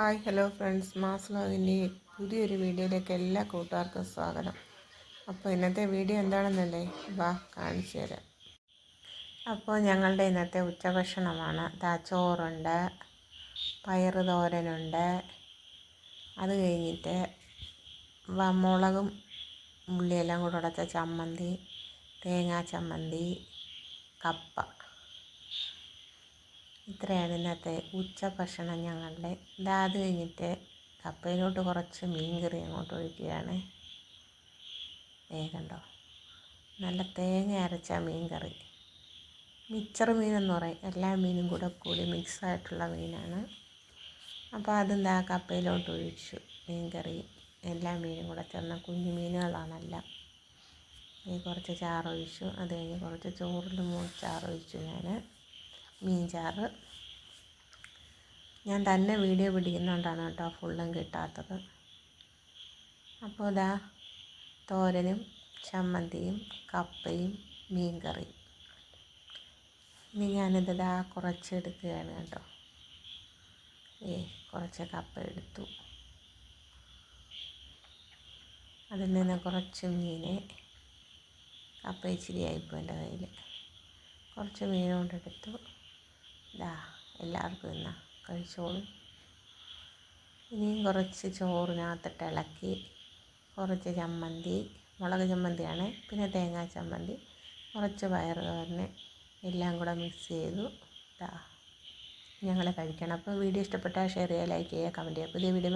Hi hello friends. മാസ്ലോവിന്റെ പുതിയൊരു വീഡിയോയിലേക്ക് എല്ലാ കൂട്ടുകാർക്കും സ്വാഗതം. അപ്പോൾ ഇന്നത്തെ വീഡിയോ എന്താണെന്നല്ലേ? വാ കാണിച്ചു തരാം. അപ്പോൾ ഞങ്ങളുടെ ഇന്നത്തെ ഉച്ചഭക്ഷണമാണ്. ദാ പയറ് തോരനുണ്ട്. അത് കഴിഞ്ഞിട്ട് മുളകും ഉള്ളിയെല്ലാം കൂടെ ഉടച്ച ചമ്മന്തി തേങ്ങാ ചമ്മന്തി കപ്പ. ഇത്രയാണ് ഇന്നത്തെ ഉച്ച ഭക്ഷണം ഞങ്ങളുടെ. ഇതാ അത് കഴിഞ്ഞിട്ട് കപ്പയിലോട്ട് കുറച്ച് മീൻ കറി അങ്ങോട്ട് ഒഴിക്കുകയാണ്. കണ്ടോ? നല്ല തേങ്ങ അരച്ച മീൻ കറി മിച്ചർ മീനെന്ന് പറയും. എല്ലാ മീനും കൂടെ കൂടി മിക്സ് ആയിട്ടുള്ള മീനാണ്. അപ്പോൾ അതെന്താ കപ്പയിലോട്ട് ഒഴിച്ചു മീൻ കറി എല്ലാ മീനും കൂടെ ചേർന്ന കുഞ്ഞു മീനുകളാണെല്ലാം. ഈ കുറച്ച് ചാറൊഴിച്ചു. അത് കഴിഞ്ഞ് കുറച്ച് ചോറിലും ചാറൊഴിച്ചു ഞാൻ. മീൻ ചാറ് ഞാൻ തന്നെ വീഡിയോ പിടിക്കുന്നതുകൊണ്ടാണ് കേട്ടോ ഫുള്ളും കിട്ടാത്തത്. അപ്പോൾ ഇതാ തോരനും ചമ്മന്തിയും കപ്പയും മീൻ കറിയും ഇനി ഞാനിത് ഇതാ കുറച്ചെടുക്കുകയാണ് കേട്ടോ. ഏ കുറച്ച് കപ്പ എടുത്തു. അതിൽ നിന്ന് കുറച്ച് മീനെ കപ്പ ഇച്ചിരി ആയിപ്പോൾ എന്റെ കയ്യിൽ കുറച്ച് മീൻ കൊണ്ടെടുത്തു ഇതാ എല്ലാവർക്കും എന്നാ കഴിച്ചോളും. ഇനിയും കുറച്ച് ചോറിനകത്തിട്ട് ഇളക്കി കുറച്ച് ചമ്മന്തി മുളക് ചമ്മന്തിയാണ് പിന്നെ തേങ്ങാ ചമ്മന്തി കുറച്ച് പയർ തോരന് എല്ലാം കൂടെ മിക്സ് ചെയ്തു. ഇതാ ഞങ്ങൾ കഴിക്കണം. അപ്പോൾ വീഡിയോ ഇഷ്ടപ്പെട്ടാൽ ഷെയർ ചെയ്യുക ലൈക്ക് ചെയ്യുക കമന്റ് ചെയ്യുക. പുതിയ വീഡിയോ